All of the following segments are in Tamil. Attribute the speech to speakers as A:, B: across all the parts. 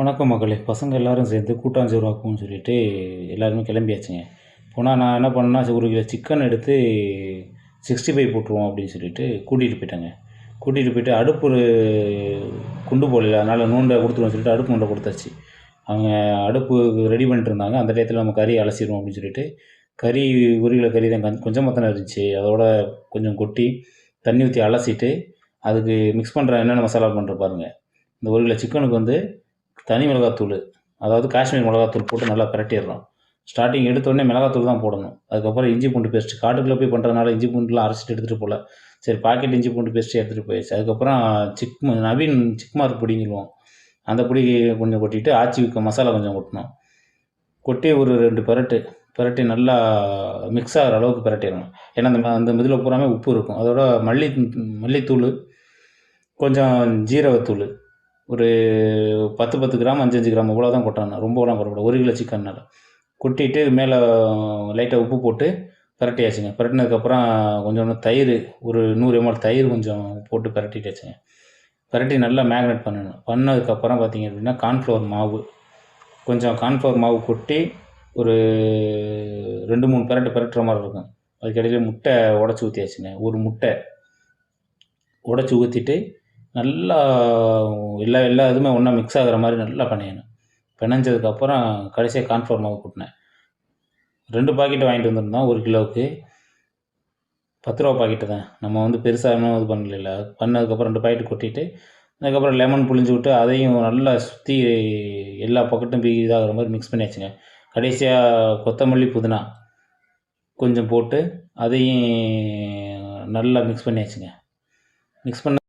A: வணக்கம் மகளே. பசங்க எல்லாரும் சேர்ந்து கூட்டாஞ்சோறு ஆக்குவோம்னு சொல்லிட்டு எல்லாருமே கிளம்பியாச்சுங்க. போனால் நான் என்ன பண்ணேன்னா ஒரு கிலோ சிக்கன் எடுத்து சிக்ஸ்டி ஃபைவ் போட்டுருவோம் அப்படின்னு சொல்லிட்டு கூட்டிகிட்டு போயிட்டேங்க. கூட்டிகிட்டு போயிட்டு அடுப்பு ஒரு குண்டு போடல அதனால் நூண்டை கொடுத்துருவோம் சொல்லிட்டு அடுப்பு நோண்டை கொடுத்தாச்சு. அவங்க அடுப்பு ரெடி பண்ணிட்டு இருந்தாங்க அந்த டயத்தில் நம்ம கறி அலசிடுவோம் அப்படின்னு சொல்லிட்டு. கறி ஒரு கிலோ கறி தான் கொஞ்சம் கொஞ்சமாக தானே இருந்துச்சு. அதோட கொஞ்சம் கொட்டி தண்ணி ஊற்றி அலசிட்டு அதுக்கு மிக்ஸ் பண்ணுற என்னென்ன மசாலா பண்ணுற பாருங்க. இந்த ஒரு கிலோ சிக்கனுக்கு வந்து தனி மிளகாத்தூள். அதாவது காஷ்மீர் மிளகாத்தூள் போட்டு நல்லா பிரட்டிடுறோம். ஸ்டார்டிங் எடுத்தோடனே மிளகாத்தூள் தான் போடணும். அதுக்கப்புறம் இஞ்சி பூண்டு பேஸ்ட் காட்டுக்குள்ளே போய் பண்ணுறதுனால இஞ்சி பூண்டுலாம் அரைச்சிட்டு எடுத்துகிட்டு போகல சரி பாக்கெட் இஞ்சி பூண்டு பேஸ்ட்டு எடுத்துகிட்டு போயிடுச்சு அதுக்கப்புறம் சிக் நவீன் சிக்மார் பொடிங்கிடுவோம் அந்த பொடி கொஞ்சம் கொட்டிட்டு ஆச்சி மசாலா கொஞ்சம் கொட்டணும் கொட்டி ஒரு ரெண்டு பரட்டு. பரட்டி நல்லா மிக்ஸ் ஆகிற அளவுக்கு பரட்டிடணும். ஏன்னா அந்த ம- அந்த இதில் பூராமே உப்பு இருக்கும். அதோட மல்லி மல்லித்தூள் கொஞ்சம் ஜீரகத்தூள். ஒரு பத்து பத்து கிராம் அஞ்சஞ்சு கிராம் இவ்வளோ தான் கொட்டணும் ரொம்பலாம் போடக்கூடாது ஒரு கிலோ சிக்கன்னால் கொட்டிட்டு மேலே லைட்டாக உப்பு போட்டு பிரட்டியாச்சுங்க. பிரட்டினதுக்கப்புறம் கொஞ்சோண்டு தயிர் ஒரு நூறு எம்எல் தயிர் கொஞ்சம் போட்டு பிரட்டிட்டாச்சுங்க. பிரட்டி நல்லா மேக்னேட் பண்ணணும். பண்ணதுக்கப்புறம் பார்த்தீங்க அப்படின்னா கார்ன்ஃப்ளவர் மாவு. கொஞ்சம் கார்ன்ஃப்ளவர் மாவு கொட்டி ஒரு ரெண்டு மூணு பிரட்டு பிரட்டுற மாதிரி இருக்கும். அதுக்கடையில் முட்டை உடச்சி ஊற்றியாச்சுங்க ஒரு முட்டை உடச்சி ஊற்றிட்டு நல்லா எல்லா எல்லா இதுவுமே ஒன்றா மிக்ஸ் ஆகிற மாதிரி நல்லா பிணையணும் பிணைஞ்சதுக்கப்புறம் கடைசியாக கார்ன்ஃப்ளவர் மாவு ரெண்டு பாக்கெட் வாங்கிட்டு வந்திருந்தோம் ஒரு கிலோவுக்கு. பத்து ரூபா பாக்கெட்டு தான். நம்ம வந்து பெருசாக இன்னும் இது பண்ணல பண்ணதுக்கப்புறம் ரெண்டு பாக்கெட் கொட்டிட்டு அதுக்கப்புறம் லெமன் புழிஞ்சு விட்டு அதையும் நல்லா சுற்றி எல்லா பக்கெட்டும் பி இதாகிற மாதிரி மிக்ஸ் பண்ணியாச்சுங்க. கடைசியாக கொத்தமல்லி புதினா கொஞ்சம் போட்டு அதையும் நல்லா மிக்ஸ் பண்ணியாச்சுங்க. மிக்ஸ் பண்ண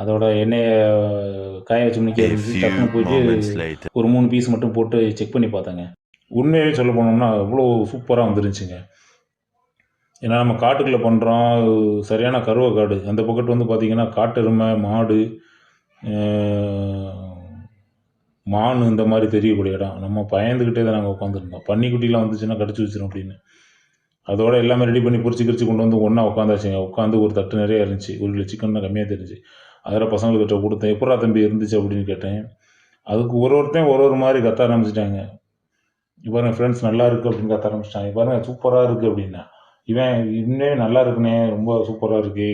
A: அதோட எண்ணெயை காய வச்சு முடிக்க
B: A
A: இருந்துச்சு
B: few
A: டக்குன்னு போயிட்டு
B: moments later.
A: ஒரு மூணு பீஸ் மட்டும் போட்டு செக் பண்ணி பார்த்தாங்க. உண்மையாகவே சொல்ல போனோம்னா அவ்வளோ சூப்பராக வந்துருந்துச்சுங்க. ஏன்னா நம்ம காட்டுக்குள்ளே பண்ணுறோம் சரியான கருவ காடு அந்த பக்கத்து வந்து பார்த்திங்கன்னா காட்டெருமை மாடு மான் இந்த மாதிரி தெரியக்கூடிய இடம். நம்ம பயந்துக்கிட்டே தான் நாங்கள் உட்காந்துருந்தோம் பன்னிக்குட்டிலாம் வந்துச்சுன்னா கடிச்சு வச்சிரும் அப்படின்னு. அதோட எல்லாமே ரெடி பண்ணி பிரித்து கிரிச்சு கொண்டு வந்து ஒன்றா உட்காந்தாச்சுங்க உட்காந்து ஒரு தட்டு நிறைய இருந்துச்சு. ஒரு கிலோ சிக்கன் கம்மியாக தெரிஞ்சு. அதில் பசங்கள்கிட்ட கொடுத்தேன். எப்படா தம்பி இருந்துச்சு அப்படின்னு கேட்டேன். அதுக்கு ஒரு ஒருத்தன் ஒரு ஒரு மாதிரி கத்த ஆரம்பிச்சிட்டாங்க. பாருங்க ஃப்ரெண்ட்ஸ் நல்லா இருக்குது அப்படின்னு கத்த ஆரம்பிச்சிட்டாங்க. பாருங்க சூப்பராக இருக்குது அப்படின்னா. இவன் இன்னும் நல்லா இருக்குனே ரொம்ப சூப்பராக இருக்கு.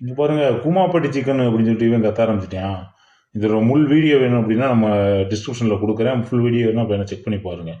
A: இங்கே பாருங்க கூமாப்பட்டி சிக்கன் அப்படின்னு சொல்லிட்டு இவன் கத்த ஆரம்பிச்சிட்டான். இதோட முள் வீடியோ வேணும் அப்படின்னா நம்ம டிஸ்கிரிப்ஷனில் கொடுக்குறேன். ஃபுல் வீடியோ வேணும் அப்போ செக் பண்ணி பாருங்கள்